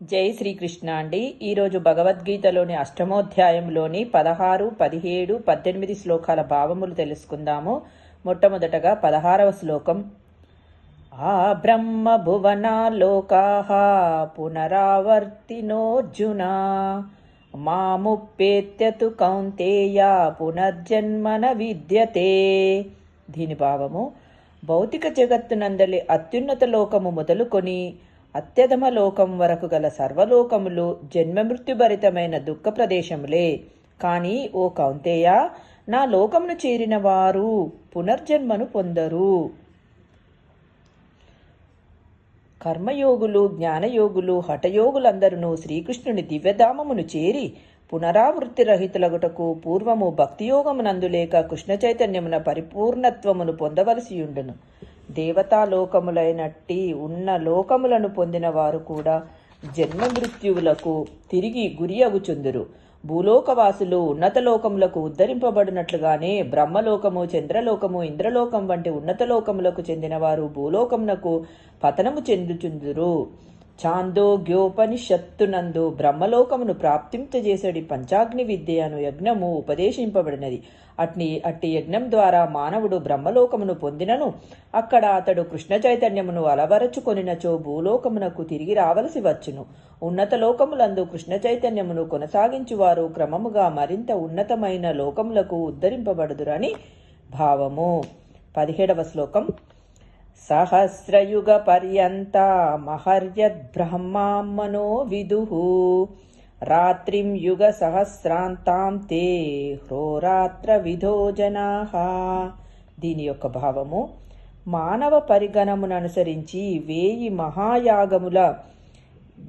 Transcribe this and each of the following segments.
జై శ్రీకృష్ణ అండి. ఈరోజు భగవద్గీతలోని అష్టమోధ్యాయంలోని పదహారు పదిహేడు పద్దెనిమిది శ్లోకాల భావములు తెలుసుకుందాము. మొట్టమొదటగా పదహారవ శ్లోకం. ఆ బ్రహ్మ భువనాలోకా పునరావర్తినోర్జున మాముప్పేత్యతు కౌంతేయ పునర్జన్మన విద్యతే. దీని భావము భౌతిక జగత్తునందలి అత్యున్నత లోకము మొదలుకొని అత్యధమ లోకం వరకు గల సర్వలోకములు జన్మమృత్యుభరితమైన దుఃఖ ప్రదేశములే. కానీ ఓ కౌంతేయ నా లోకమును చేరిన వారు పునర్జన్మను పొందరు. కర్మయోగులు జ్ఞానయోగులు హఠయోగులందరూ శ్రీకృష్ణుని దివ్యధామమును చేరి పునరావృత్తి రహితులగుటకు పూర్వము భక్తియోగమునందులేక కృష్ణ చైతన్యమున పరిపూర్ణత్వమును పొందవలసియుండును. దేవతాలోకములైనట్టి ఉన్న లోకములను పొందిన వారు కూడా జన్మ మృత్యువులకు తిరిగి గురి అగుచుందురు భూలోకవాసులు ఉన్నత లోకములకు ఉద్ధరింపబడినట్లుగానే బ్రహ్మలోకము చంద్రలోకము ఇంద్రలోకం వంటి ఉన్నత లోకములకు చెందినవారు భూలోకమునకు పతనము చెందుచుందురు. ఛాందోగ్యోపనిషత్తునందు బ్రహ్మలోకమును ప్రాప్తింపజేసడి పంచాగ్ని విద్య అను యజ్ఞము ఉపదేశింపబడినది. అట్ని అట్టి యజ్ఞం ద్వారా మానవుడు బ్రహ్మలోకమును పొందినను. అక్కడ అతడు కృష్ణ చైతన్యమును అలవరచుకొనినచో భూలోకమునకు తిరిగి రావలసి వచ్చును. ఉన్నత లోకములందు కృష్ణ చైతన్యమును కొనసాగించువారు క్రమముగా మరింత ఉన్నతమైన లోకములకు ఉద్ధరింపబడుదురని భావము. పదిహేడవ శ్లోకం. సహస్రయుగ పర్యంత మహర్యద్బ్రహ్మామనో విదుః రాత్రిం యుగ సహస్రాంతాం తే హ్రోరాత్ర విధో జనాః దీని యొక్క భావము మానవ పరిగణమును అనుసరించి వేయి మహాయాగముల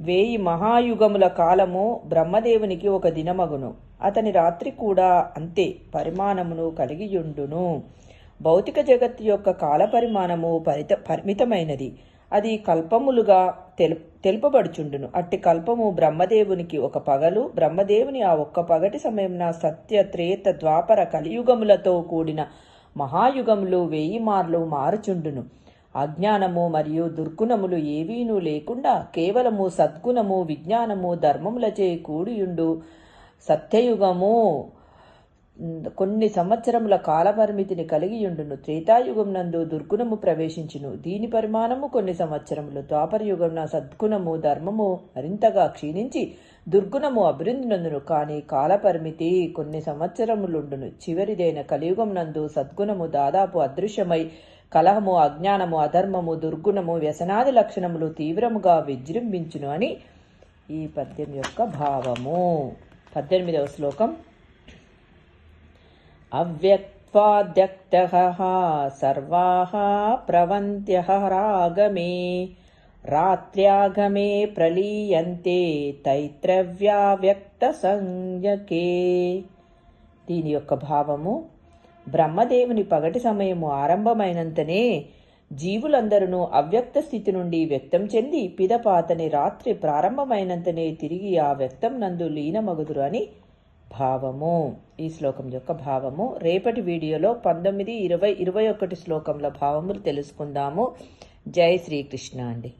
వేయి మహాయుగముల కాలము బ్రహ్మదేవునికి ఒక దినమగును. అతని రాత్రి కూడా అంతే పరిమాణమును కలిగియుండును. భౌతిక జగత్తు యొక్క కాల పరిమాణము పరిత పరిమితమైనది. అది కల్పములుగా తెలు తెలుపబడుచుండును. అట్టి కల్పము బ్రహ్మదేవునికి ఒక పగలు బ్రహ్మదేవుని ఆ ఒక్క పగటి సమయంన సత్య త్రేత ద్వాపర కలియుగములతో కూడిన మహాయుగములు వెయ్యి మార్లు మారుచుండును. అజ్ఞానము మరియు దుర్గుణములు ఏవీనూ లేకుండా కేవలము సద్గుణము విజ్ఞానము ధర్మములచే కూడియుండు సత్యయుగము కొన్ని సంవత్సరముల కాలపరిమితిని కలిగియుండును త్రేతాయుగం నందు దుర్గుణము ప్రవేశించును. దీని పరిమాణము కొన్ని సంవత్సరములు. ద్వాపరయుగంన సద్గుణము ధర్మము మరింతగా క్షీణించి దుర్గుణము అభివృద్ధి నందును. కానీ కాలపరిమితి కొన్ని సంవత్సరములుండును. చివరిదైన కలియుగం నందు సద్గుణము దాదాపు అదృశ్యమై కలహము అజ్ఞానము అధర్మము దుర్గుణము వ్యసనాది లక్షణములు తీవ్రముగా విజృంభించును అని ఈ పద్యం యొక్క భావము. పద్దెనిమిదవ శ్లోకం. అవ్యక్త్వాద్యక్తః సర్వాः ప్రవంత్యః రాగమే రాత్ర్యాగమే ప్రలీయంతే తైత్రవ్యావ్యక్త సంజ్ఞకే దీని యొక్క భావము బ్రహ్మదేవుని పగటి సమయము ఆరంభమైనంతనే జీవులందరూ అవ్యక్త స్థితి నుండి వ్యక్తం చెంది పిదపాతని రాత్రి ప్రారంభమైనంతనే తిరిగి ఆ వ్యక్తం నందు లీనమగుదురు అని భావము ఈ శ్లోకం యొక్క భావము. రేపటి వీడియోలో పంతొమ్మిది ఇరవై ఇరవై ఒకటి శ్లోకంల భావములు తెలుసుకుందాము. జై శ్రీకృష్ణ అండి.